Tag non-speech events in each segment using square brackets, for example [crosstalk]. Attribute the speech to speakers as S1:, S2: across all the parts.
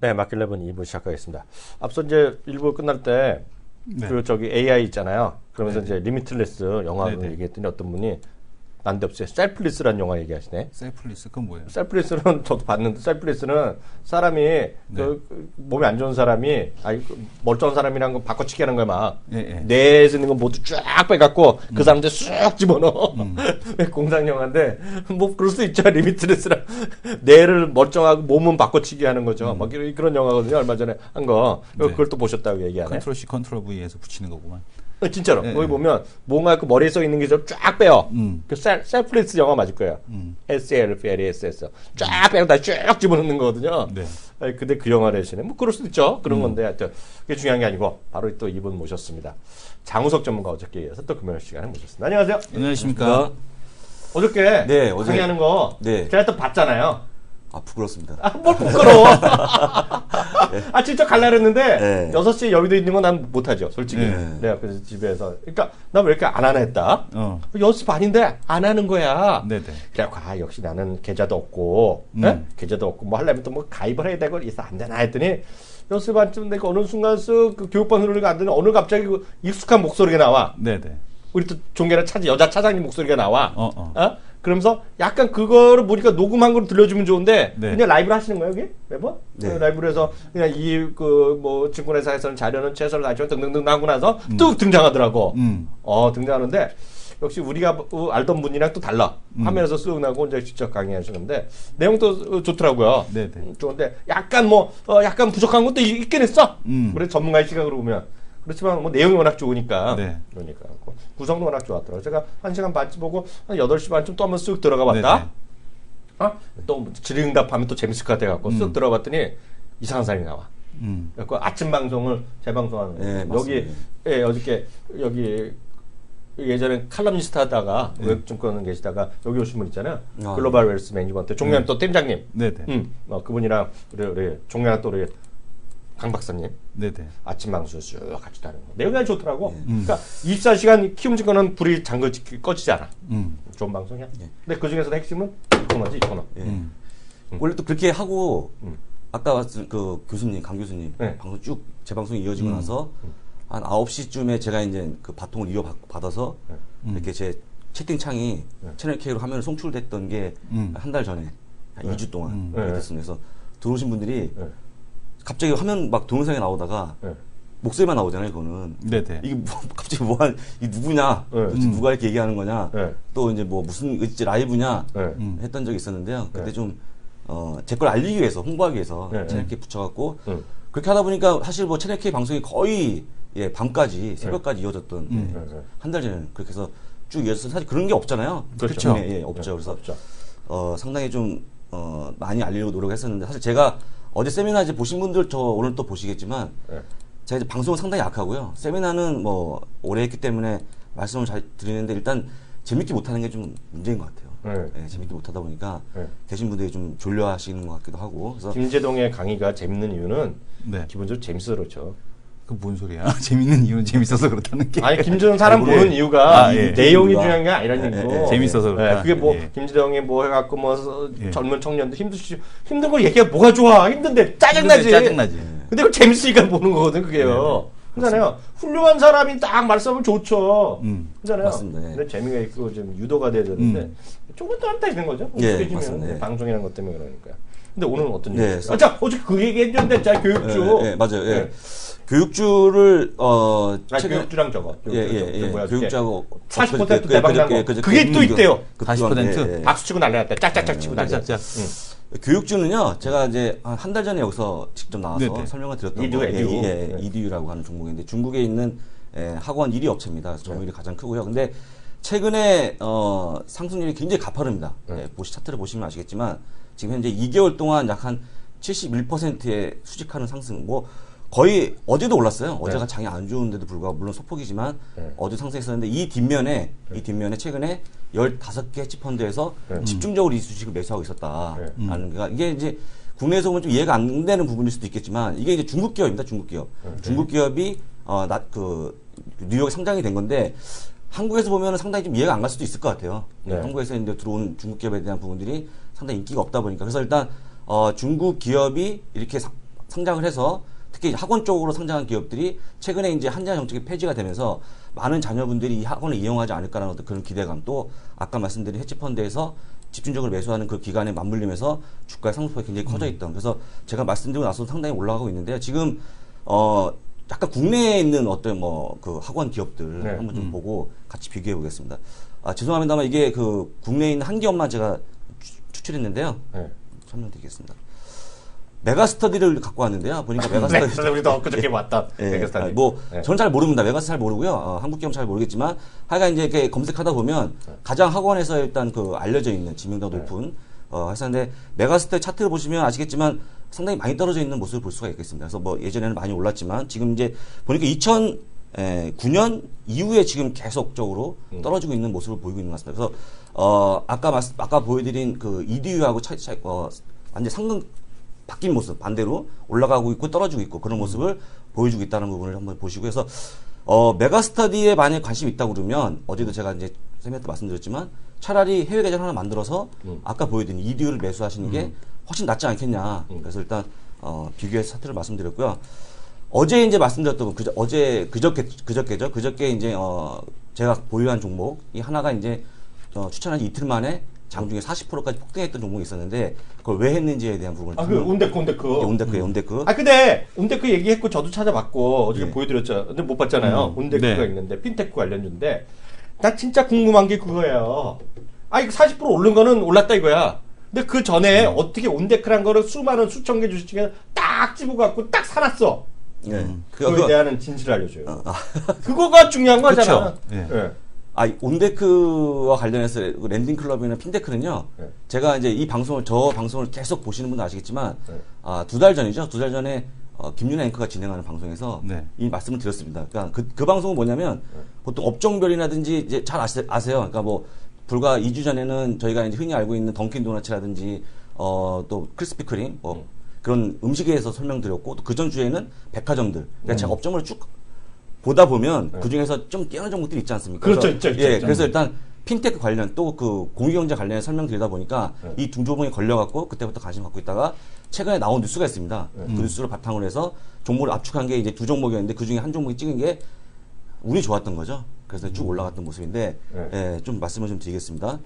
S1: 네, 마켓레븐 2부 시작하겠습니다. 앞서 이제 1부 끝날 때,
S2: 네.
S1: 그 저기 AI 있잖아요. 그러면서
S2: 네.
S1: 이제 리미틀레스 영화를
S2: 네, 네.
S1: 얘기했더니 어떤 분이 난데없이. 셀프리스라는 영화 얘기하시네.
S2: 셀프리스 그건 뭐예요?
S1: 셀프리스는 [laughs] 저도 봤는데 셀프리스는 사람이 그, 그 몸이 안 좋은 사람이 아니 그 멀쩡한 사람이랑 거 바꿔치기 하는 거야 막.
S2: 예, 예.
S1: 뇌에 있는 거 모두 쫙 빼갖고 그 사람들 쑥 집어넣어. [laughs] 공상 영화인데? 뭐 그럴 수 있죠 리미트레스랑 뇌를 멀쩡하고 몸은 바꿔치기 하는 거죠. 막 이런- 그런 영화거든요 얼마 전에 한 거.
S2: 네.
S1: 그걸 또 보셨다고 얘기하네.
S2: 컨트롤 C 컨트롤 V에서 붙이는 거구만.
S1: 어, 진짜로
S2: 예,
S1: 거기
S2: 예.
S1: 보면 뭔가 그 머리에 써 있는 게쫙 빼요
S2: 음.
S1: 그 셀, 셀프리스 영화 맞을 거예요
S2: 음.
S1: S-L-F-L-E-S-S 쫙 빼고 다시 쭉 집어넣는 거거든요
S2: 네.
S1: 아니, 근데 그 영화를 하시네. 뭐 그럴 수도 있죠. 그런 건데 하여튼 그게 중요한 게 아니고 바로 또 이분 모셨습니다. 장우석 전문가 어저께 이어서 또 금요일 시간에 모셨습니다. 안녕하세요.
S2: 안녕하십니까?
S1: 어저께
S3: 네, 어제-
S1: 강의하는 거
S3: 네.
S1: 제가 또 봤잖아요.
S3: 아 부끄럽습니다.
S1: 아, 뭘 부끄러워. [laughs] 아, 진짜 갈라 그랬는데
S3: 네.
S1: 6시에 여의도 있는 건 난 못하죠. 솔직히.
S2: 네.
S1: 내가 그래서 집에서. 그러니까 나 왜 이렇게 안 하나 했다.
S2: 어.
S1: 6시 반인데 안 하는 거야.
S2: 네네.
S1: 그래갖고 아 역시 나는 계좌도 없고
S2: 음.
S1: 예? 계좌도 없고 뭐 하려면 또 뭐 가입을 해야 되고 이래서 안 되나 했더니 여섯 반쯤 되고 어느 순간 쓱그 교육반 흐르니까 안 되는 어느 갑자기 그 익숙한 목소리가 나와
S2: 네네.
S1: 우리 또 종계는 차지 여자 차장님 목소리가 나와
S2: 어, 어.
S1: 그러면서 약간 그거를 우리가 녹음한 걸 들려주면 좋은데
S2: 네.
S1: 그냥 라이브를 하시는 거예요 여기 매번
S3: 네.
S1: 그 라이브로 해서 그냥 이 그 뭐 증권회사에서는 자료는 최선을 다하지만 등등등 하고 나서
S2: 음.
S1: 뚝 등장하더라고
S2: 음.
S1: 어 등장하는데 역시 우리가 어, 알던 분이랑 또 달라
S2: 음.
S1: 화면에서 쓱 나고 이제 직접 강의하시는데 내용도 어, 좋더라고요.
S2: 네네.
S1: 음, 좋은데 약간 뭐 어, 약간 부족한 것도 있- 있긴 했어.
S2: 음.
S1: 그래 전문가의 시각으로 보면 그렇지만 뭐 내용이 워낙 좋으니까
S2: 네.
S1: 그러니까 그 구성도 워낙 좋았더라고요. 제가 한 시간 반쯤 보고 한 8시 반쯤 또 한번 쓱 들어가 봤다.
S2: 네네.
S1: 어? 또 질의응답하면 또 재밌을 것 같아 갖고 쓱
S2: 음.
S1: 들어봤더니 이상한 사람이 나와.
S2: 음.
S1: 그래서 아침 방송을 재방송하는.
S3: 네,
S1: 여기. 예, 어저께 여기 예전에 칼럼니스트 하다가
S2: 네.
S1: 외국증권 계시다가 여기 오신 분 있잖아요.
S3: 아,
S1: 글로벌 웰스 매니지먼트 종량
S2: 네.
S1: 또 팀장님.
S2: 네네.
S1: 음, 어, 그분이랑 우리 우리 종량 또 우리 강 박사님
S2: 네네.
S1: 아침 방송 쭉 같이 다는 거. 내용이 아주 좋더라고.
S2: 음.
S1: 그러니까 24시간 키움 증권은 불이 잠글 꺼지지 않아.
S2: 음.
S1: 좋은 방송이야.
S3: 예.
S1: 근데 그 중에서 핵심은 이 코너지 이 코너.
S3: 예.
S2: 음.
S3: 원래 또 그렇게 하고
S1: 음.
S3: 아까 말씀 그 교수님 강 교수님
S1: 네.
S3: 방송 쭉 재방송이 이어지고
S2: 음.
S3: 나서 한 9시쯤에 제가 이제 그 바통을 이어받아서
S2: 음.
S3: 이렇게 제 채팅창이
S1: 네.
S3: 채널 K로 화면에 송출됐던 게
S2: 음.
S3: 한달 전에 한
S1: 네.
S3: 2주 동안
S2: 음.
S1: 네.
S3: 됐습니다. 그래서 들어오신 분들이
S1: 네.
S3: 갑자기 화면 막 동영상이 나오다가
S1: 네.
S3: 목소리만 나오잖아요, 그거는.
S2: 네네.
S3: 이게 뭐, [laughs] 갑자기 뭐한 이 누구냐?
S1: 네.
S3: 도대체
S2: 음.
S3: 누가 이렇게 얘기하는 거냐?
S1: 네.
S3: 또 이제 뭐 무슨 이제 라이브냐?
S1: 네.
S2: 음.
S3: 했던 적이 있었는데요. 그때
S1: 네.
S3: 좀, 어, 제 걸 알리기 위해서, 홍보하기 위해서
S1: 네.
S3: 채널 K 붙여갖고,
S1: 음.
S3: 그렇게 하다 보니까 사실 뭐 채널 K 방송이 거의, 예, 밤까지, 새벽까지 이어졌던,
S2: 음.
S3: 예,
S1: 네, 네.
S3: 한달 전에 그렇게 해서 쭉 이어져서 사실 그런 게 없잖아요.
S1: 그렇죠.
S3: 예, 예, 없죠.
S1: 네,
S3: 그래서,
S1: 없죠.
S3: 어, 상당히 좀, 어, 많이 알리려고 노력했었는데, 사실 제가 어제 세미나 이제 보신 분들 저 오늘 또 보시겠지만,
S1: 네.
S3: 제가 이제 방송은 상당히 약하고요. 세미나는 뭐 오래 했기 때문에 말씀을 잘 드리는데 일단 재밌게 못하는 게 좀 문제인 것 같아요.
S1: 네.
S3: 예, 재밌게 못하다 보니까
S1: 네.
S3: 계신 분들이 좀 졸려하시는 것 같기도 하고 그래서
S1: 김재동의 강의가 재밌는 이유는
S2: 네.
S1: 기본적으로 재밌어 그렇죠.
S2: 그 뭔 소리야? [laughs] 재밌는 이유는 재밌어서 그렇다는 게.
S1: 아니 김재동 사람
S3: 아이고,
S1: 보는
S3: 예.
S1: 이유가
S2: 아, 예.
S1: 내용이
S3: 이유가.
S1: 중요한 게 아니라는
S3: 예, 예, 예.
S2: 재밌어서 그렇다.
S1: 그게 뭐
S2: 예.
S1: 김재동이 뭐 해갖고 뭐 서-
S2: 예.
S1: 젊은 청년들 힘드시 힘든 거 얘기가 뭐가 좋아 힘든데 짜증나지.
S2: 짜증나지.
S1: 근데 그 재밌으니까 보는 거거든 그게요. 그잖아요. 훌륭한 사람이 딱 말씀하면 좋죠.
S2: 음.
S1: 그잖아요.
S3: 맞습니다. 예.
S1: 근데 재미가 있고 좀 유도가 돼야 되는데
S2: 음.
S1: 조금 더 한다 있는 거죠.
S3: 예, 맞습니다. 예.
S1: 방송이라는 것 때문에 그러니까. 근데 오늘은 어떤
S3: 네,
S1: 얘기죠? 아, 자 어제 그 얘기 했는데 자 교육주.
S3: 예, 예, 맞아요. 예.
S1: 예.
S3: 교육주를 어
S1: 아,
S3: 최근
S1: 교육주랑 저거.
S3: 예, 예, 예.
S1: 뭐야,
S3: 교육주하고
S1: 40%
S3: 그저께,
S1: 대박 난
S3: 그저께,
S1: 거.
S3: 그저께
S1: 그게 또
S3: 그-
S1: 있대요.
S3: 그
S2: 40%?
S3: 또한, 예, 예.
S1: 박수 치고 난리났다. 짝짝짝 치고 난리났다.
S2: 짝짝짝.
S1: 응.
S3: 교육주는요, 제가 이제 한 달 전에 여기서 직접 나와서
S2: 네네.
S3: 설명을 드렸던
S1: 이듀,
S3: 거,
S1: 에듀.
S3: 예, 예,
S1: 네.
S3: 이듀라고 하는 종목인데 중국에 있는 예, 학원 1위 업체입니다. 그래서 점유율이 가장 크고요. 근데 최근에 어, 상승률이 굉장히 가파릅니다.
S1: 네.
S3: 예, 보시 차트를 보시면 아시겠지만 지금 현재 2개월 동안 약 한 71%의 수직하는 상승, 뭐 거의 어제도 올랐어요. 어제가 장이 안 좋은데도 불구하고 물론 소폭이지만
S1: 네.
S3: 어제 상승했었는데 이 뒷면에 이 뒷면에 최근에 15개 치펀드에서
S1: 네.
S3: 집중적으로 이 주식을 매수하고 있었다라는
S1: 네.
S3: 게 이게 이제 국내에서 보면 좀 이해가 안 되는 부분일 수도 있겠지만 이게 이제 중국 기업입니다. 중국 기업. 중국 기업이 어나그 뉴욕에 상장이 된 건데 한국에서 보면 상당히 좀 이해가 안 갈 수도 있을 것 같아요.
S1: 네.
S3: 한국에서 이제 들어온 중국 기업에 대한 부분들이 상당히 인기가 없다 보니까 그래서 일단 어 중국 기업이 이렇게 사- 상장을 해서 특히 학원 쪽으로 상장한 기업들이 최근에 이제 한자 정책이 폐지가 되면서 많은 자녀분들이 이 학원을 이용하지 않을까라는 어떤 그런 기대감 또 아까 말씀드린 해치펀드에서 집중적으로 매수하는 그 기간에 맞물리면서 주가의 상승폭이 굉장히 커져 있던 그래서 제가 말씀드리고 나서 상당히 올라가고 있는데요. 지금 어 약간 국내에 있는 어떤 뭐 그 학원 기업들
S1: 네.
S3: 한번 좀 보고 같이 비교해 보겠습니다. 아 죄송합니다만 이게 그 국내에 있는 한 기업만 제가 추- 추출했는데요.
S1: 네.
S3: 설명드리겠습니다. 메가스터디를 갖고 왔는데요. 보니까 [laughs]
S1: 네,
S3: 메가스터디
S1: 그래서 우리도 엊그저께 왔다.
S3: 예,
S1: 메가스타디.
S3: 아니, 뭐
S1: 네.
S3: 저는 잘 모릅니다. 메가스 잘 모르고요. 어, 한국 기업 잘 모르겠지만 하여간 이제 이렇게 검색하다 보면 가장 학원에서 일단 그 알려져 있는 지명도가 높은 어, 회사인데 메가스터 차트를 보시면 아시겠지만 상당히 많이 떨어져 있는 모습을 볼 수가 있겠습니다. 그래서 뭐 예전에는 많이 올랐지만 지금 이제 보니까 2009년 이후에 지금 계속적으로 떨어지고 있는 모습을 보이고 있는 것 같습니다. 그래서 어, 아까 말 아까 보여드린 그 EDU하고 차, 차, 어, 완전 상승 바뀐 모습 반대로 올라가고 있고 떨어지고 있고 그런 모습을 보여주고 있다는 부분을 한번 보시고 해서 어 메가스터디에 만약 관심이 있다고 그러면 어제도 제가 이제 때 말씀드렸지만 차라리 해외 계정 하나 만들어서 아까 보여드린 이디오를 매수하시는 게 훨씬 낫지 않겠냐. 그래서 일단 어 비교해서 사태를 말씀드렸고요. 어제 이제 말씀드렸던 그 어제 그저께 그저께죠. 그저께 이제 어 제가 보유한 종목 이 하나가 이제 어, 추천한 지 이틀 만에 장중에 40%까지 폭등했던 종목이 있었는데 그걸 왜 했는지에 대한 부분을
S1: 아, 그 온데크, 온데크.
S3: 예, 온데크예요, 온데크.
S1: 아, 근데 온데크 얘기했고 저도 찾아봤고 어저께
S3: 예.
S1: 보여드렸죠. 근데 못 봤잖아요. 온데크가
S2: 네.
S1: 있는데 핀테크 관련주인데 나 진짜 궁금한 게 그거예요. 아, 이거 40% 오른 거는 올랐다 이거야. 근데 그 전에
S3: 음.
S1: 어떻게 온데크란 거를 수많은 수천 개 주식 중에 딱 집어갖고 딱 사놨어.
S3: 예. 그,
S1: 그거에
S3: 그,
S1: 대한 진실을 알려줘요.
S3: 어, 아,
S1: 그거가 중요한 거잖아.
S2: 그쵸. 예.
S1: 예.
S3: 아, 이 온데크와 관련해서 그 랜딩 클럽이나 핀테크는요.
S1: 네.
S3: 제가 이제 이 방송을 저 방송을 계속 보시는 분들 아시겠지만
S1: 네.
S3: 아, 두 달 전이죠. 두 달 전에 어, 김윤아 앵커가 진행하는 방송에서
S2: 네.
S3: 이 말씀을 드렸습니다. 그러니까 그, 그 방송은 뭐냐면
S1: 네.
S3: 보통 업종별이라든지 이제 잘 아세, 아세요. 그러니까 뭐 불과 2주 전에는 저희가 이제 흔히 알고 있는 던킨 도너츠라든지 어, 또 크리스피 크림 뭐
S1: 음.
S3: 그런 음식에 대해서 설명드렸고 또 그 전 주에는 백화점들. 그러니까
S1: 음.
S3: 제가 업종을 쭉 보다 보면 그 중에서 좀 깨어난 종목들이 있지 않습니까?
S1: 네. 그렇죠,
S3: 그래서,
S1: 있죠, 있죠,
S3: 예,
S1: 있죠.
S3: 그래서 일단 핀테크 관련 또 그 공유경제 관련해 설명드리다 보니까
S1: 네.
S3: 이두 종목이 걸려갖고 그때부터 관심 갖고 있다가 최근에 나온 뉴스가 있습니다.
S1: 네.
S3: 그 뉴스를 바탕으로 해서 종목을 압축한 게 이제 두 종목이었는데 그 중에 한 종목이 찍은 게 운이 좋았던 거죠. 그래서 쭉 올라갔던 모습인데
S1: 네.
S3: 예, 좀 말씀을 좀 드리겠습니다.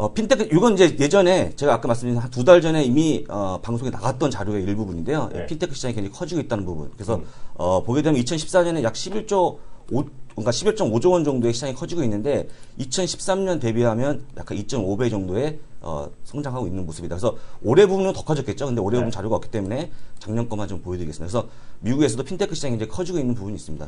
S3: 어, 핀테크, 이건 이제 예전에 제가 아까 말씀드린 한 두 달 전에 이미 어, 방송에 나갔던 자료의 일부분인데요.
S1: 네.
S3: 핀테크 시장이 굉장히 커지고 있다는 부분. 그래서
S1: 음.
S3: 어, 보게 되면 2014년에 약 11조 5, 그러니까 11.5조 원 정도의 시장이 커지고 있는데 2013년 대비하면 약간 2.5배 정도의 어, 성장하고 있는 모습이다. 그래서 올해 부분은 더 커졌겠죠. 근데 올해
S1: 네.
S3: 부분 자료가 없기 때문에 작년 것만 좀 보여드리겠습니다. 그래서 미국에서도 핀테크 시장이 이제 커지고 있는 부분이 있습니다.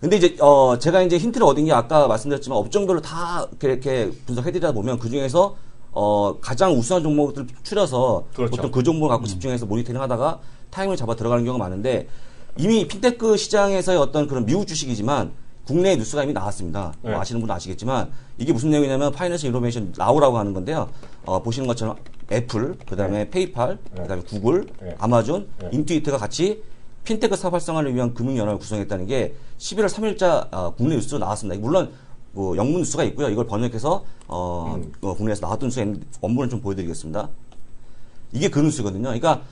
S3: 근데 이제 어 제가 이제 힌트를 얻은 게 아까 말씀드렸지만 업종별로 다 이렇게, 이렇게 분석해드리다 보면 그 중에서 어 가장 우수한 종목을 추려서
S1: 그렇죠.
S3: 보통 그 종목을 갖고 집중해서 모니터링하다가 타임을 잡아 들어가는 경우가 많은데 이미 핀테크 시장에서의 어떤 그런 미국 주식이지만 국내 뉴스가 이미 나왔습니다.
S1: 네.
S3: 뭐 아시는 분은 아시겠지만 이게 무슨 내용이냐면 파이낸셜 인포메이션 라우라고 하는 건데요. 어, 보시는 것처럼 애플, 그다음에 페이팔,
S1: 네.
S3: 그다음에 구글,
S1: 네.
S3: 아마존,
S1: 네.
S3: 인투이트가 같이 핀테크 사업 활성화를 위한 금융연합을 구성했다는 게 11월 3일자 어, 국내 뉴스로 나왔습니다. 물론 뭐 영문 뉴스가 있고요. 이걸 번역해서 어,
S1: 음.
S3: 어, 국내에서 나왔던 뉴스가 있는데 원문을 좀 보여드리겠습니다. 이게 그 뉴스거든요. 그러니까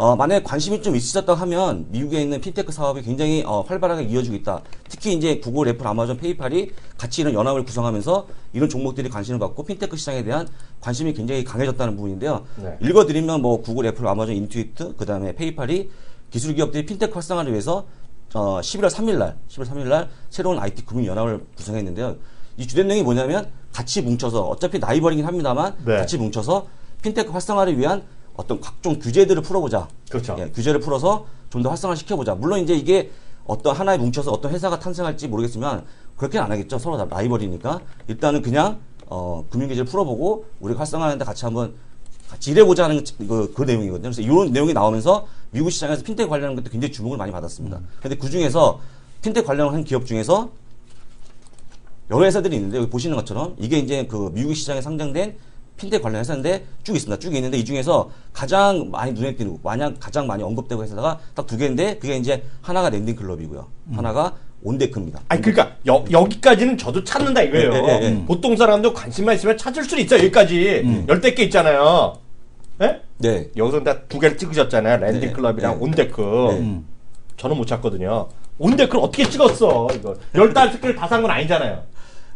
S3: 어, 만약에 관심이 좀 있으셨다 하면 미국에 있는 핀테크 사업이 굉장히 어, 활발하게 이어지고 있다. 특히 이제 구글, 애플, 아마존, 페이팔이 같이 이런 연합을 구성하면서 이런 종목들이 관심을 받고 핀테크 시장에 대한 관심이 굉장히 강해졌다는 부분인데요.
S1: 네.
S3: 읽어드리면 뭐 구글, 애플, 아마존, 인투이트, 그 다음에 페이팔이 기술 기업들이 핀테크 활성화를 위해서 어, 11월 3일 날, 11월 3일 날 새로운 IT 금융 연합을 구성했는데요. 이 주된 내용이 뭐냐면 같이 뭉쳐서 어차피 라이벌이긴 합니다만
S1: 네.
S3: 같이 뭉쳐서 핀테크 활성화를 위한 어떤 각종 규제들을 풀어보자.
S1: 그렇죠.
S3: 예, 규제를 풀어서 좀 더 활성화 시켜보자. 물론 이제 이게 어떤 하나에 뭉쳐서 어떤 회사가 탄생할지 모르겠지만 그렇게는 안 하겠죠. 서로 다 라이벌이니까 일단은 그냥 어, 금융 규제를 풀어보고 우리가 활성화하는데 같이 한번 같이 일해보자 하는 그, 그 내용이거든요. 그래서 이런 내용이 나오면서 미국 시장에서 핀테크 관련한 것도 굉장히 주목을 많이 받았습니다. 근데 그 중에서 핀테크 관련한 기업 중에서 여러 회사들이 있는데 여기 보시는 것처럼 이게 이제 그 미국 시장에 상장된 핀테크 관련 회사인데 쭉 있습니다. 쭉 있는데 이 중에서 가장 많이 눈에 띄는 만약 가장 많이 언급되고 회사가 딱 두 개인데 그게 이제 하나가 랜딩 클럽이고요. 하나가 온데크입니다.
S1: 아니 그러니까 여, 여기까지는 저도 찾는다 이거예요.
S3: 예, 예, 예.
S1: 보통 사람도 관심만 있으면 찾을 수는 있어 여기까지 열댓 개 있잖아요. 예?
S3: 네.
S1: 여기서 다 두 개를 찍으셨잖아요. 랜딩
S3: 네.
S1: 클럽이랑
S3: 네.
S1: 온데크.
S3: 네.
S2: 음.
S1: 저는 못 찾거든요. 온데크를 어떻게 찍었어? 이거 열다섯 개를 다 산 건 아니잖아요.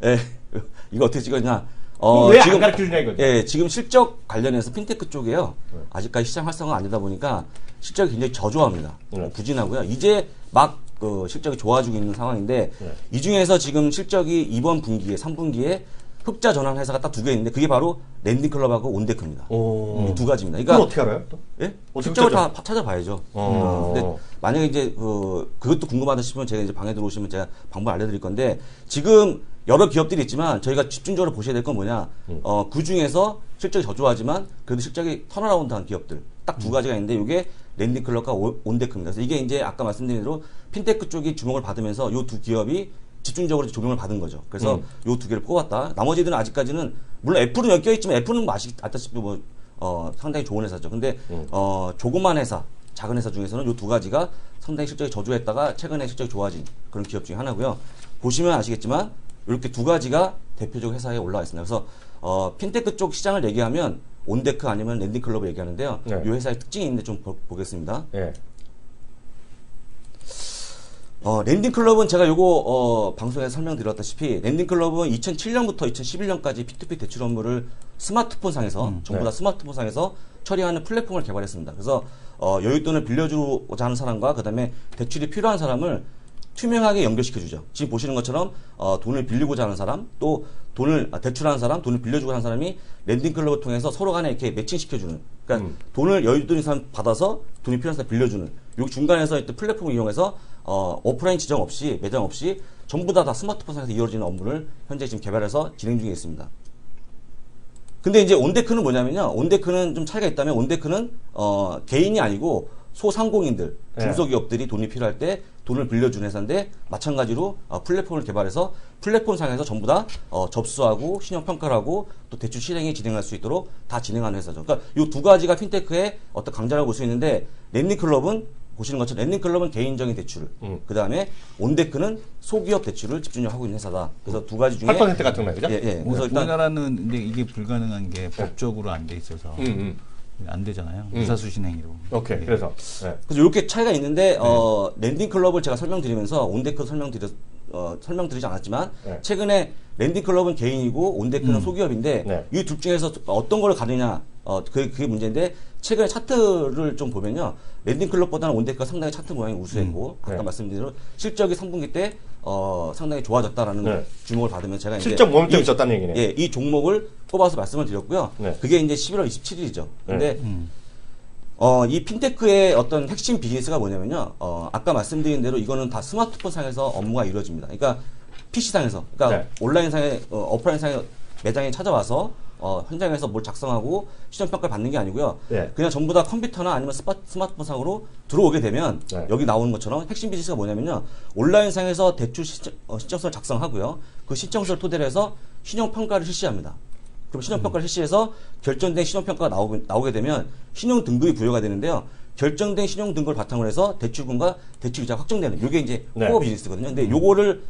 S3: 예. [laughs] 이거 어떻게 찍었냐?
S1: 왜안 가르쳐 주냐 이거죠.
S3: 예, 지금 실적 관련해서 핀테크 쪽에요.
S1: 네.
S3: 아직까지 시장 활성화가 안 되다 보니까 실적이 굉장히 저조합니다.
S1: 네.
S3: 부진하고요. 이제 막 그 실적이 좋아지고 있는 상황인데
S1: 네.
S3: 이 중에서 지금 실적이 이번 분기에 3분기에 흑자 전환 회사가 딱 두 개 있는데 그게 바로 랜딩클럽하고 온데크입니다.
S1: 오.
S3: 이두 가지입니다.
S1: 그걸
S3: 그러니까
S1: 어떻게 알아요? 또?
S3: 예? 실적을? 다 파- 찾아봐야죠.
S1: 어.
S3: 음, 근데 만약에 이제 그 그것도 궁금하다 싶으면 제가 이제 방에 들어오시면 제가 방법 알려드릴 건데 지금 여러 기업들이 있지만 저희가 집중적으로 보셔야 될 건 뭐냐?
S1: 음.
S3: 어, 그 중에서 실적이 저조하지만 그래도 실적이 턴어라운드한 기업들 딱
S1: 음.
S3: 두 가지가 있는데 이게 랜딩클럽과 오- 온데크입니다. 그래서 이게 이제 아까 말씀드린 대로 핀테크 쪽이 주목을 받으면서 이 두 기업이 집중적으로 조명을 받은 거죠. 그래서
S1: 음.
S3: 요두 개를 뽑았다. 나머지들은 아직까지는 물론 애플은 여기 껴있지만 애플은 뭐 아시, 아시다시피 뭐 어, 상당히 좋은 회사죠. 근데
S1: 음.
S3: 어, 조그만 회사, 작은 회사 중에서는 요두 가지가 상당히 실적이 저조했다가 최근에 실적이 좋아진 그런 기업 중에 하나고요. 보시면 아시겠지만 이렇게 두 가지가 대표적 회사에 올라와 있습니다. 그래서 어, 핀테크 쪽 시장을 얘기하면 온데크 아니면 랜딩클럽을 얘기하는데요.
S1: 네.
S3: 이 회사의 특징이 있는데 좀 보, 보겠습니다.
S1: 예.
S3: 어, 랜딩클럽은 제가 요거 어, 방송에서 설명드렸다시피 랜딩클럽은 2007년부터 2011년까지 P2P 대출 업무를 스마트폰 상에서 전부 다
S1: 네.
S3: 스마트폰 상에서 처리하는 플랫폼을 개발했습니다. 그래서 어, 여윳돈을 빌려주고자 하는 사람과 그다음에 대출이 필요한 사람을 투명하게 연결시켜주죠. 지금 보시는 것처럼 어, 돈을 빌리고자 하는 사람, 또 돈을 아, 대출하는 사람, 돈을 빌려주고 하는 사람이 랜딩 클럽을 통해서 서로 간에 이렇게 매칭시켜주는. 그러니까
S1: 음.
S3: 돈을 여윳돈이 사람 받아서 돈이 필요한 사람 빌려주는. 요 중간에서 이 플랫폼을 이용해서 어, 오프라인 지정 없이 매장 없이 전부 다, 다 스마트폰 상에서 이루어지는 업무를 현재 지금 개발해서 진행 중에 있습니다. 근데 이제 온데크는 뭐냐면요. 온데크는 좀 차이가 있다면 온데크는 어, 개인이 아니고 소상공인들,
S1: 네.
S3: 중소기업들이 돈이 필요할 때 돈을 빌려주는 회사인데 마찬가지로 어, 플랫폼을 개발해서 플랫폼 상에서 전부 다 어, 접수하고 신용 평가를 하고 또 대출 실행이 진행할 수 있도록 다 진행하는 회사죠. 그러니까 이 두 가지가 핀테크의 어떤 강자라고 볼 수 있는데 랜딩클럽은 보시는 것처럼 랜딩클럽은 개인적인 대출,
S1: 음.
S3: 그 다음에 온데크는 소기업 대출을 집중적으로 하고 있는 회사다. 그래서 두 가지 중에
S1: 8% 같은 거예요, 그죠?
S3: 예, 예. 그래서 일단
S2: 우리나라는 근데 이게 불가능한 게 법적으로 안 돼 있어서
S1: 음, 음.
S2: 안 되잖아요.
S1: 음.
S2: 의사수신 행위로.
S1: 오케이.
S2: 예.
S1: 그래서 예.
S3: 그래서 이렇게 차이가 있는데 어, 랜딩 클럽을 제가 설명드리면서 온데크 설명드려 어, 설명드리지 않았지만
S1: 네.
S3: 최근에 랜딩 클럽은 개인이고 온데크는
S2: 음.
S3: 소기업인데
S1: 네.
S3: 이둘 중에서 어떤 걸 가느냐 어, 그게, 그게 문제인데 최근에 차트를 좀 보면요 랜딩 클럽보다는 온데크가 상당히 차트 모양이 우수했고 아까
S1: 네.
S3: 말씀드린 대로 실적이 3분기 때 어, 상당히 좋아졌다라는
S1: 네.
S3: 주목을 받으면 제가
S1: 실적 momentum
S3: 이-
S1: 있었다는 얘기네요.
S3: 예, 이 종목을 뽑아서 말씀을 드렸고요.
S1: 네.
S3: 그게 이제 11월 27일이죠. 근데
S2: 음.
S3: 어, 이 핀테크의 어떤 핵심 비즈니스가 뭐냐면요. 어, 아까 말씀드린 대로 이거는 다 스마트폰 상에서 업무가 이루어집니다. 그러니까 PC상에서, 그러니까
S1: 네.
S3: 온라인상에, 어, 오프라인상에 매장에 찾아와서 어, 현장에서 뭘 작성하고 시험 평가를 받는 게 아니고요.
S1: 네.
S3: 그냥 전부 다 컴퓨터나 아니면 스마, 스마트폰 상으로 들어오게 되면
S1: 네.
S3: 여기 나오는 것처럼 핵심 비즈니스가 뭐냐면요. 온라인 상에서 대출 신청, 어, 신청서를 작성하고요. 그 신청서를 토대로 해서 신용 평가를 실시합니다. 그럼 신용 평가를 실시해서 결정된 신용 평가가 나오게, 나오게 되면 신용 등급이 부여가 되는데요. 결정된 신용 등급을 바탕으로 해서 대출금과 대출이자가 확정되는 이게 이제
S1: 네.
S3: 코어 비즈니스거든요. 근데 요거를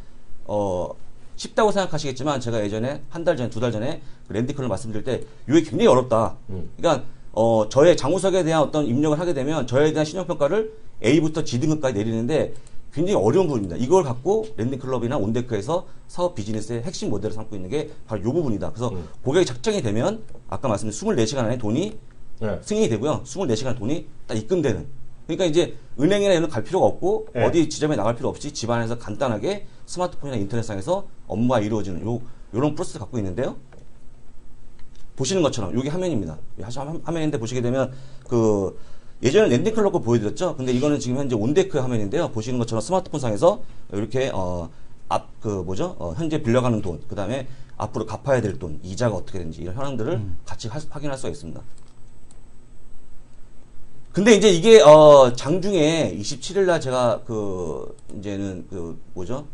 S3: 어 쉽다고 생각하시겠지만 제가 예전에 한 달 전에 두 달 전에 그 랜디클을 말씀드릴 때 이게 굉장히 어렵다.
S1: 음.
S3: 그러니까 어 저의 장우석에 대한 어떤 입력을 하게 되면 저에 대한 신용평가를 A부터 G 등급까지 내리는데 굉장히 어려운 부분입니다. 이걸 갖고 랜딩클럽이나 온데크에서 사업 비즈니스의 핵심 모델을 삼고 있는 게 바로 이 부분이다. 그래서
S1: 음.
S3: 고객이 작정이 되면 아까 말씀드린 24시간 안에 돈이
S1: 네.
S3: 승인이 되고요. 24시간 돈이 딱 입금되는. 그러니까 이제 은행이나 이런 갈 필요가 없고
S1: 네.
S3: 어디 지점에 나갈 필요 없이 집안에서 간단하게 스마트폰이나 인터넷상에서 업무가 이루어지는 요 요런 프로세스를 갖고 있는데요. 보시는 것처럼 여기 화면입니다. 화- 화면인데 보시게 되면 그 예전에 랜딩클럽 거 보여드렸죠. 근데 이거는 지금 현재 온데크 화면인데요. 보시는 것처럼 스마트폰 상에서 이렇게 어 앞 그 뭐죠? 어, 현재 빌려가는 돈, 그 다음에 앞으로 갚아야 될 돈, 이자가 어떻게 되는지 이런 현황들을 같이 하- 확인할 수가 있습니다. 근데 이제 이게 어 장중에 27일 날 제가 그 이제는 그 뭐죠?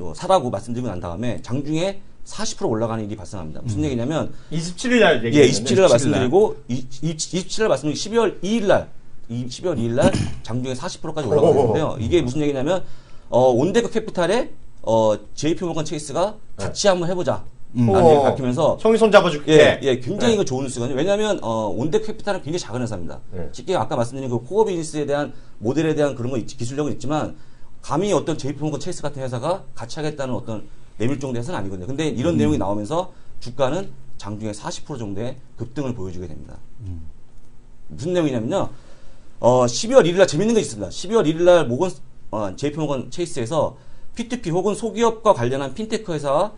S3: 요 사라고 말씀드리고 난 다음에 장중에 40% 올라가는 일이 발생합니다. 무슨 얘기냐면
S1: 27일 날
S3: 예,
S1: 얘기했는데
S3: 27일 날 말씀드리고 이- 이- 27일 날 말씀드리고 12월 2일 날 이- 12월 2일 날 장중에 40%까지 올라가는데요. 이게 무슨 얘기냐면 어 온데크 캐피탈에 어 JP 모건 체이스가 같이 한번 해보자.
S2: 음.
S3: 라는 밝히면서
S1: 형이 손 잡아줄게.
S3: 예, 예, 굉장히
S1: 네.
S3: 이거 좋은 뉴스거든요. 왜냐하면 어, 온덱 캐피탈은 굉장히 작은 회사입니다.
S1: 네.
S3: 쉽게 아까 말씀드린 그 코어 비즈니스에 대한 모델에 대한 그런 거 있- 기술력은 있지만 감히 어떤 제이프몬과 체이스 같은 회사가 같이 하겠다는 어떤 내밀 정도의 회사는 아니거든요. 근데 이런 내용이 나오면서 주가는 장중에 40% 정도의 급등을 보여주게 됩니다. 무슨 내용이냐면요. 어, 12월 1일 날 재밌는 게 있습니다. 12월 1일 날 모건 어, JP모건 체이스에서 P2P 혹은 소기업과 관련한 핀테크 회사와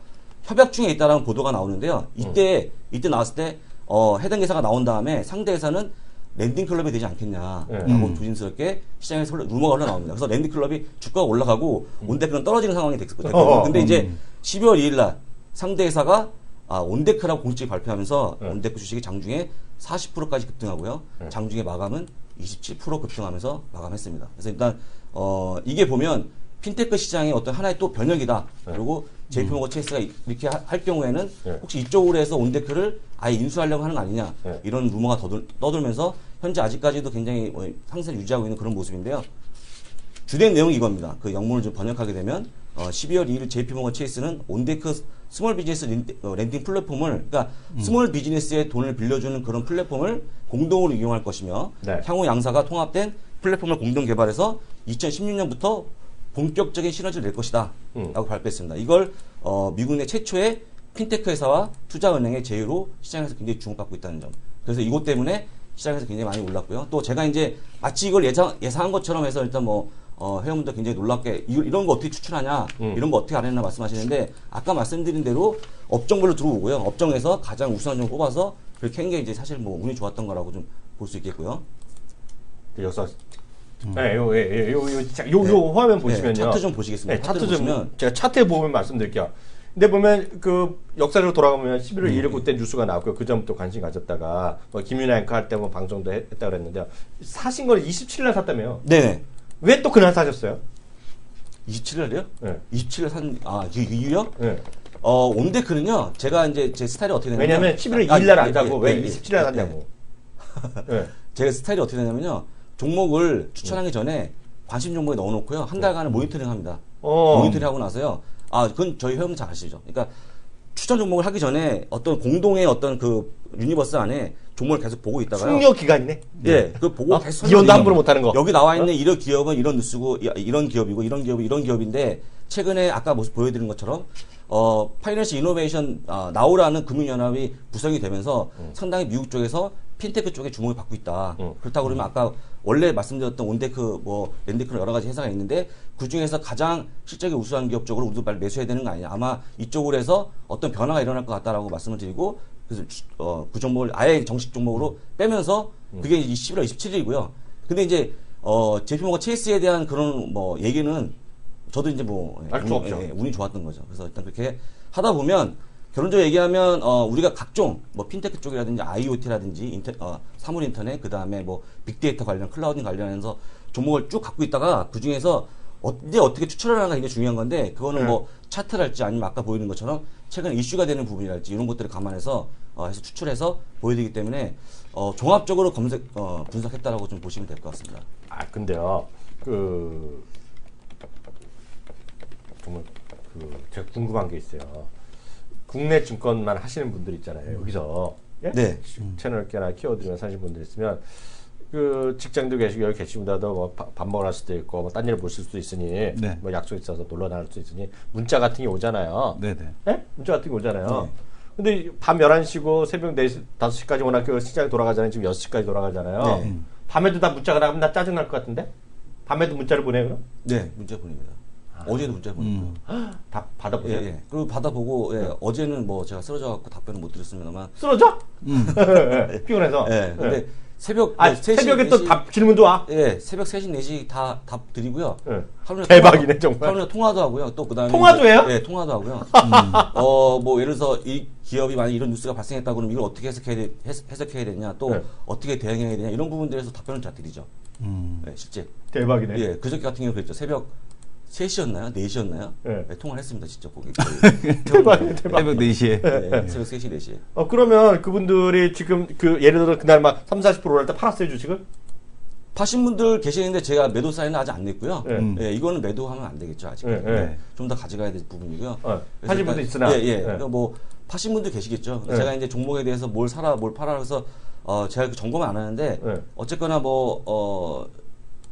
S3: 협약 중에 있다라는 보도가 나오는데요. 이때 이때 나왔을 때 어, 해당 회사가 나온 다음에 상대 회사는 랜딩 클럽이 되지 않겠냐라고
S1: 네.
S3: 조심스럽게 시장에서 흘러- 루머가 흘러나옵니다. 그래서 랜딩 클럽이 주가가 올라가고 온데크는 떨어지는 상황이 됐- 됐거든요.
S1: 어,
S3: 근데 이제 12월 2일 날 상대 회사가 아, 온데크라고 공식적으로 발표하면서
S1: 네.
S3: 온데크 주식이 장중에 40%까지 급등하고요. 장중에 마감은 27% 급등하면서 마감했습니다. 그래서 일단 어, 이게 보면 핀테크 시장의 어떤 하나의 또 변혁이다. 그리고 JP모건 체이스가 이- 이렇게 하- 할 경우에는
S1: 네.
S3: 혹시 이쪽으로 해서 온데크를 아예 인수하려고 하는 거 아니냐
S1: 네.
S3: 이런 루머가 떠돌, 떠돌면서 현재 아직까지도 굉장히 어, 상세를 유지하고 있는 그런 모습인데요. 주된 내용이 이겁니다. 그 영문을 좀 번역하게 되면 어, 12월 2일 JP모건 체이스는 온데크 스몰 비즈니스 어, 랜딩 플랫폼을 그러니까 스몰 비즈니스에 돈을 빌려주는 그런 플랫폼을 공동으로 이용할 것이며
S1: 네.
S3: 향후 양사가 통합된 플랫폼을 공동 개발해서 2016년부터 본격적인 시너지를 낼 것이다
S1: 음.
S3: 라고 발표했습니다. 이걸 어, 미국 내 최초의 핀테크 회사와 투자은행의 제휴로 시장에서 굉장히 주목받고 있다는 점. 그래서 이것 때문에 시장에서 굉장히 많이 올랐고요. 또 제가 이제 마치 이걸 예상, 예상한 것처럼 해서 일단 뭐, 어, 회원분들 굉장히 놀랍게 이- 이런 거 어떻게 추출하냐,
S1: 음.
S3: 이런 거 어떻게 알았나 말씀하시는데 아까 말씀드린 대로 업종별로 들어오고요. 업종에서 가장 우수한 점 뽑아서 그렇게 한 게 이제 사실 뭐 운이 좋았던 거라고 좀 볼 수 있겠고요.
S1: 여기서 네, 요, 예, 예, 요, 요, 자, 요, 요 화면 보시면요.
S3: 네, 차트 좀 보시겠습니다.
S1: 네, 차트 좀
S3: 보시면
S1: 제가 차트에 보면 말씀드릴게요. 근데 보면 그 역사적으로 돌아가면 11월
S3: 음.
S1: 2일 그때 뉴스가 나왔고 그 전부터 관심 가졌다가 뭐 김윤아 앵커 할 때 뭐 방송도 했, 다 그랬는데 사신 걸 27일 날 샀다며요.
S3: 네네.
S1: 왜 또 그날 사셨어요?
S3: 27일이요?
S1: 네.
S3: 27일 산, 아, 이 이유요?
S1: 네.
S3: 어, 온데크는요, 제가 이제 제 스타일이 어떻게 되냐면.
S1: 왜냐면 11월
S3: 아,
S1: 2일 날
S3: 예,
S1: 안 사고
S3: 예,
S1: 왜
S3: 예,
S1: 27일 날
S3: 예,
S1: 샀냐고.
S3: 예. [laughs]
S1: 네.
S3: 제 스타일이 어떻게 되냐면요, 종목을 추천하기 전에 관심 종목에 넣어놓고요, 한 달간은 모니터링 합니다.
S1: 어.
S3: 모니터링 하고 나서요, 아, 그건 저희 회원님 잘 아시죠? 그러니까 추천 종목을 하기 전에 어떤 공동의 어떤 그 유니버스 안에 종목을 계속 보고 있다가요.
S1: 숙려 기간이네.
S3: 예, 그 보고
S1: 어?
S3: 계속
S1: 이혼도 함부로 못하는 거.
S3: 여기 나와 있는 이런 기업은 이런 뉴스고 이- 이런 기업이고 이런 기업이 이런 기업인데 최근에 아까 모습 보여드린 것처럼 어 파이낸셜 이노베이션 아, 나우라는 금융연합이 구성이 되면서 상당히 미국 쪽에서 핀테크 쪽에 주목을 받고 있다.
S1: 음.
S3: 그렇다고 그러면 아까 원래 말씀드렸던 온데크 뭐 랜데크는 여러 가지 회사가 있는데 그 중에서 가장 실적이 우수한 기업 쪽으로 우리도 빨리 매수해야 되는 거 아니냐. 아마 이쪽으로 해서 어떤 변화가 일어날 것 같다라고 말씀을 드리고 그래서 어, 그 종목을 아예 정식 종목으로 빼면서 그게 이제 11월 27일이고요. 근데 이제 어, 제피모가 체이스에 대한 그런 뭐 얘기는 저도 이제 뭐
S1: 없죠.
S3: 예, 운이 좋았던 거죠. 그래서 일단 그렇게 하다 보면 결론적으로 얘기하면 어, 우리가 각종 뭐 핀테크 쪽이라든지 IoT라든지 인터, 어, 사물 인터넷 그 다음에 뭐 빅데이터 관련 클라우딩 관련해서 종목을 쭉 갖고 있다가 그 중에서 언제 어떻게 추천하는가 굉장히 중요한 건데 그거는
S1: 네.
S3: 뭐 차트랄지 아니면 아까 보이는 것처럼 최근에 이슈가 되는 부분이랄지 이런 것들을 감안해서 어, 해서 추출해서 보여드리기 때문에 어, 종합적으로 검색 어, 분석했다라고 좀 보시면 될 것 같습니다.
S1: 아 근데요 그 정말 그 제가 궁금한 게 있어요. 국내 증권만 하시는 분들 있잖아요. 여기서 예?
S3: 네.
S1: 채널 깨나 키워드리면서 하시는 분들 있으면 그 직장도 계시고 여기 계시보다도 뭐밥 먹으러 갈 수도 있고 뭐딴 일을 보실 수도 있으니
S2: 네.
S1: 뭐 약속 있어서 놀러 나갈 수도 있으니 문자 같은 게 오잖아요.
S2: 네 네.
S1: 예? 문자 같은 게 오잖아요.
S3: 네.
S1: 근데 밤 11시고 새벽 4시, 5시까지 워낙 그 시장이 돌아가잖아요. 지금 6시까지 돌아가잖아요.
S3: 네.
S1: 밤에도 다 문자가 나가면 나 짜증날 것 같은데? 밤에도 문자를 보내요, 그럼?
S3: 네, 문자 보냅니다. 어제도 문자 보냈고요. [gasps]
S1: 다
S3: 예,
S1: 받아보세요.
S3: 예. 그리고 받아보고 예, 어제는 뭐 제가 쓰러져 갖고 답변을 못 드렸습니다만
S1: 쓰러져? [laughs] 피곤해서.
S3: 예. 근데
S1: 예.
S3: 새벽
S1: 아,
S3: 뭐 3시,
S1: 새벽에 또
S3: 4시
S1: 답, 질문도 와.
S3: 예, 새벽 3시, 4시 다 답 드리고요.
S1: 예.
S3: 하루에
S1: 대박이네,
S3: 통화,
S1: 정말.
S3: 하루에 통화도 하고요. 또 그다음에
S1: 통화도
S3: 이제-
S1: 해요?
S3: 예, 통화도 하고요. [laughs] 어, 뭐 예를 들어서 이 기업이 만약 이런 뉴스가 발생했다 그러면 이걸 어떻게 해석해야, 되, 해석, 해야 되냐, 또
S1: 네.
S3: 어떻게 대응해야 되냐 이런 부분들에서 답변을 다 드리죠.
S2: 음.
S3: 예, 실제.
S1: 대박이네.
S3: 예, 그저께 같은 경우 그랬죠. 새벽 3시였나요? 4시였나요?
S1: 예.
S3: 통화를 했습니다, 직접 거기. [laughs]
S1: 대박이네, 대박.
S2: 새벽 4시에.
S3: 예, 새벽 3시, 4시에.
S1: 어, 그러면 그분들이 지금 그, 예를 들어 그날 막 3, 40% 오를 때 팔았어요, 주식을?
S3: 파신 분들 계시는데 제가 매도 사인은 아직 안 냈고요.
S1: 네.
S2: 음.
S3: 예, 이거는 매도하면 안 되겠죠 아직.
S1: 네, 네.
S3: 좀더 가져가야 될 부분이고요.
S1: 어, 파신 분도 있으나.
S3: 예, 예.
S1: 네.
S3: 그러니까 뭐 파신 분들 계시겠죠.
S1: 네.
S3: 제가 이제 종목에 대해서 뭘 사라, 뭘 팔아 그래서 어 제가 그 점검을 안 하는데
S1: 네.
S3: 어쨌거나 뭐 뭐어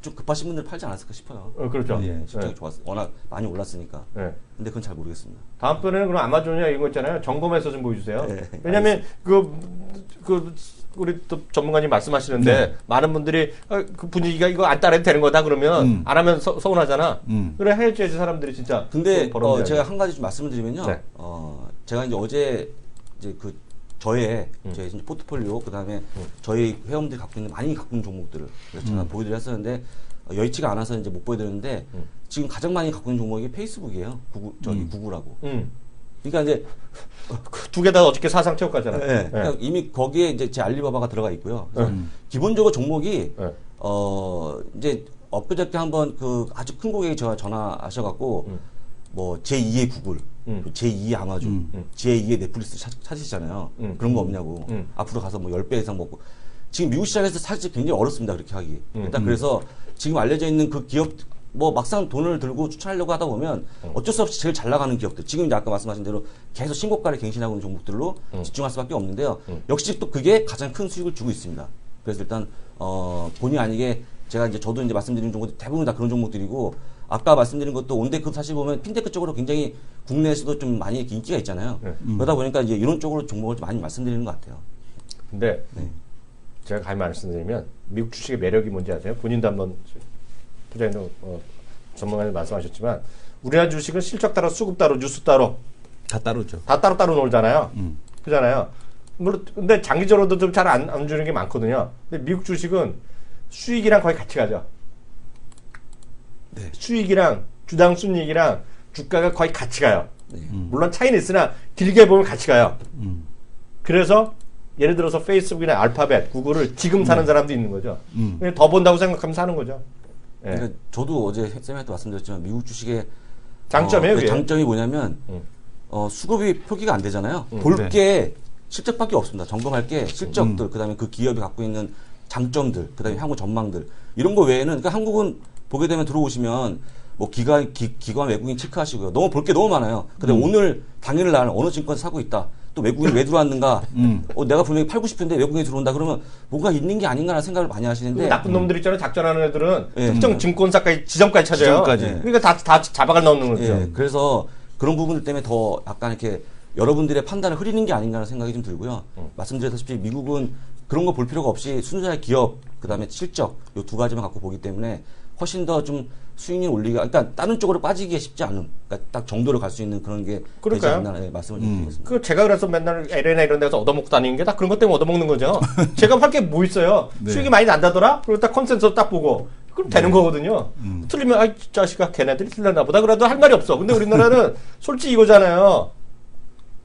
S3: 좀 급하신 분들 팔지 않았을까 싶어요.
S1: 어, 그렇죠.
S3: 예, 실적이
S1: 네.
S3: 좋았, 워낙 많이 올랐으니까.
S1: 네.
S3: 근데 그건 잘 모르겠습니다.
S1: 다음번에는 그럼 아마존이나 이런 거 있잖아요. 점검해서 좀 보여주세요.
S3: 네,
S1: 왜냐하면 그, 그 우리 또 전문가님 말씀하시는데
S2: 네.
S1: 많은 분들이 어, 그 분위기가 이거 안 따라해도 되는 거다 그러면
S2: 음.
S1: 안 하면 서, 서운하잖아.
S2: 음.
S1: 그래 해줘야지 사람들이 진짜.
S3: 근데.
S1: 어,
S3: 제가 한 가지 좀 말씀을 드리면요.
S1: 네.
S3: 어, 제가 이제 어제 이제 그 저의
S1: 음.
S3: 제 이제 포트폴리오 그다음에 저희 회원들이 갖고 있는 많이 갖고 있는 종목들을 그래서 제가 보여드려 했었는데 어, 여의치가 않아서 이제 못 보여드렸는데
S1: 음.
S3: 지금 가장 많이 갖고 있는 종목이 페이스북이에요. 구글 저기 구글하고.
S1: 음.
S3: 그러니까 이제
S1: 두 개 다 어저께 사상 체육가잖아.
S3: 네, 그러니까 이미 거기에 이제 제 알리바바가 들어가 있고요.
S2: 음.
S3: 기본적으로 종목이
S1: 네.
S3: 어 이제 엊그저께 한번 그 아주 큰 고객이 저 전화하셔갖고
S1: 음.
S3: 뭐 제 2의 구글,
S1: 음.
S3: 제2의 아마존,
S2: 음.
S3: 제2의 넷플릭스 찾, 찾으시잖아요.
S1: 음.
S3: 그런 거 없냐고.
S1: 음.
S3: 앞으로 가서 뭐 10배 이상 먹고. 지금 미국 시장에서 사실 굉장히 어렵습니다. 그렇게 하기.
S1: 음.
S3: 일단 그래서 지금 알려져 있는 그 기업 뭐 막상 돈을 들고 추천하려고 하다 보면
S1: 음.
S3: 어쩔 수 없이 제일 잘 나가는 기업들 지금 이제 아까 말씀하신 대로 계속 신고가를 갱신하고 있는 종목들로
S1: 음.
S3: 집중할 수 밖에 없는데요. 역시 또 그게 가장 큰 수익을 주고 있습니다. 그래서 일단 어 본의 아니게 제가 이제 저도 이제 말씀드린 종목들 대부분 다 그런 종목들이고 아까 말씀드린 것도 온데크 사실 보면 핀테크 쪽으로 굉장히 국내에서도 좀 많이 인기가 있잖아요.
S1: 네.
S3: 그러다 보니까 이제 이런 쪽으로 종목을 좀 많이 말씀드리는 것 같아요.
S1: 근데
S3: 네.
S1: 제가 가히 말씀드리면 미국 주식의 매력이 뭔지 아세요? 본인도 한번 부장님도 어, 전문가님 말씀하셨지만 우리나라 주식은 실적 따로 수급 따로 뉴스 따로
S2: 다 따로죠.
S1: 다 따로 따로 놀잖아요.
S2: 음.
S1: 그잖아요. 물론 근데 장기적으로도 좀 잘 안 안 주는 게 많거든요. 근데 미국 주식은 수익이랑 거의 같이 가죠.
S2: 네.
S1: 수익이랑 주당 순이익이랑 주가가 거의 같이 가요.
S3: 네.
S1: 물론 차이는 있으나 길게 보면 같이 가요.
S2: 음.
S1: 그래서 예를 들어서 페이스북이나 알파벳, 구글을 지금 사는 사람도 있는 거죠.
S2: 음.
S1: 그냥 더 본다고 생각하면 사는 거죠. 예.
S3: 그러니까 저도 어제 쌤한테 말씀드렸지만 미국 주식의
S1: 장점이에요,
S3: 어,
S1: 그게.
S3: 장점이 뭐냐면
S1: 음.
S3: 어, 수급이 표기가 안 되잖아요.
S2: 네.
S3: 볼게 실적밖에 없습니다. 점검할 게
S1: 음.
S3: 실적들, 그다음에 그 기업이 갖고 있는 장점들, 그다음에 향후 전망들 이런 거 외에는 그러니까 한국은 보게 되면 들어오시면 뭐 기관 기, 기관 외국인 체크하시고요. 너무 볼 게 너무 많아요. 근데
S1: 음.
S3: 오늘 당일 날 어느 증권 사고 있다. 또 외국인 왜 들어왔는가? [laughs]
S2: 음.
S3: 어, 내가 분명히 팔고 싶은데 외국인이 들어온다 그러면 뭔가 있는 게 아닌가라는 생각을 많이 하시는데
S1: 나쁜 놈들 있잖아요. 작전하는 애들은
S3: 예.
S1: 특정 증권사까지 지점까지 찾아요.
S2: 지점까지.
S1: 예. 그러니까 다, 다 잡아갈 넣는 거죠.
S3: 예, 그래서 그런 부분들 때문에 더 약간 이렇게 여러분들의 판단을 흐리는 게 아닌가라는 생각이 좀 들고요.
S1: 음.
S3: 말씀드렸다시피 미국은 그런 거 볼 필요가 없이 순수한 기업, 그 다음에 실적, 요두 가지만 갖고 보기 때문에 훨씬 더 좀 수익률 올리기가, 그러니까 다른 쪽으로 빠지기가 쉽지 않은, 그러니까 딱 정도를 갈수 있는 그런 게 되지
S1: 그럴까요?
S3: 않나 예, 말씀을 좀 드리겠습니다.
S1: 그 제가 그래서 맨날 LA나 이런 데서 얻어먹고 다니는 게 다 그런 것 때문에 얻어먹는 거죠. [laughs] 제가 할 게 뭐 있어요.
S2: 네.
S1: 수익이 많이 난다더라? 그리고 딱 컨센서스 딱 보고. 그럼 되는 거거든요.
S2: 음.
S1: 틀리면, 아이, 자식아, 걔네들이 틀렸나 보다. 그래도 할 말이 없어. 근데 우리나라는 [laughs] 솔직히 이거잖아요.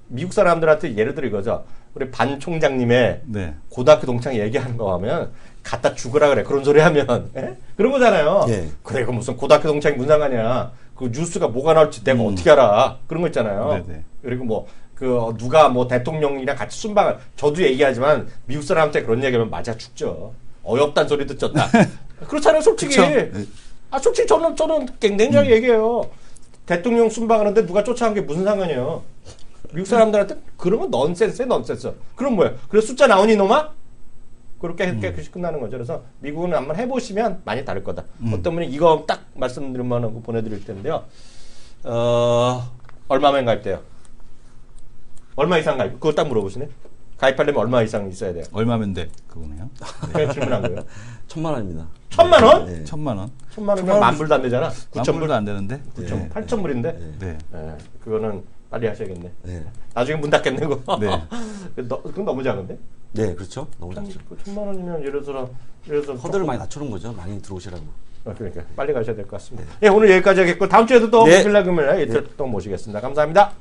S1: 미국 사람들한테 예를 들어 이거죠. 우리 반 총장님의
S2: 네.
S1: 고등학교 동창 얘기하는 거 하면 갖다 죽으라 그래. 그런 소리 하면. 예? 그런 거잖아요.
S3: 예.
S1: 그래, 그 무슨 고등학교 동창이 상관이야. 그 뉴스가 뭐가 나올지 내가 어떻게 알아. 그런 거 있잖아요.
S2: 음. 네네.
S1: 그리고 뭐, 그, 누가 뭐 대통령이랑 같이 순방을, 저도 얘기하지만 미국 사람한테 그런 얘기하면 맞아 죽죠. 어렵단 소리 듣졌다. 그렇잖아요, 솔직히.
S2: 그쵸? 네.
S1: 아, 솔직히 저는, 저는 냉정하게 얘기해요. 대통령 순방하는데 누가 쫓아간 게 무슨 상관이에요. 미국 사람들한테 건 넌센스에 넌센스. 그럼 뭐야? 그래 숫자 나오니 놈아? 그렇게 깨끗이 끝나는 거죠. 그래서 미국은 한번 해보시면 많이 다를 거다. 어떤 분이 이거 딱 말씀드리면 하고 보내드릴 텐데요. 어, 얼마면 가입돼요? 얼마 이상 가입? 그거 딱 물어보시네. 가입하려면 얼마 이상 있어야 돼요?
S2: 얼마면 돼? 그거네요. [laughs]
S1: 그냥 질문한 거예요.
S3: 천만 원입니다.
S1: 천만 원?
S3: 네.
S2: 천만 원.
S1: 천만 원이면 만 불도 안 되잖아.
S2: 만
S1: 구천 불,
S2: 불도 안 되는데.
S1: 구천,
S2: 네.
S1: 팔천 불인데.
S2: 네.
S1: 예, 그거는 빨리 하셔야겠네.
S3: 네.
S1: 나중에 문 닫겠네, 그거.
S2: 네. [laughs]
S1: 그 너- 그건 너무 작은데?
S3: 네, 그렇죠. 너무
S1: 천,
S3: 작죠.
S1: 그 천만 원이면 예를 들어, 예를 들어.
S3: 허들을 많이 낮춰놓은 거죠. 많이 들어오시라고.
S1: 아, 그러니까 빨리 가셔야 될 것 같습니다. 예, 오늘 여기까지 하겠고 다음 주에도 또
S3: 네.
S1: 금요일날 이틀 또 모시겠습니다. 감사합니다.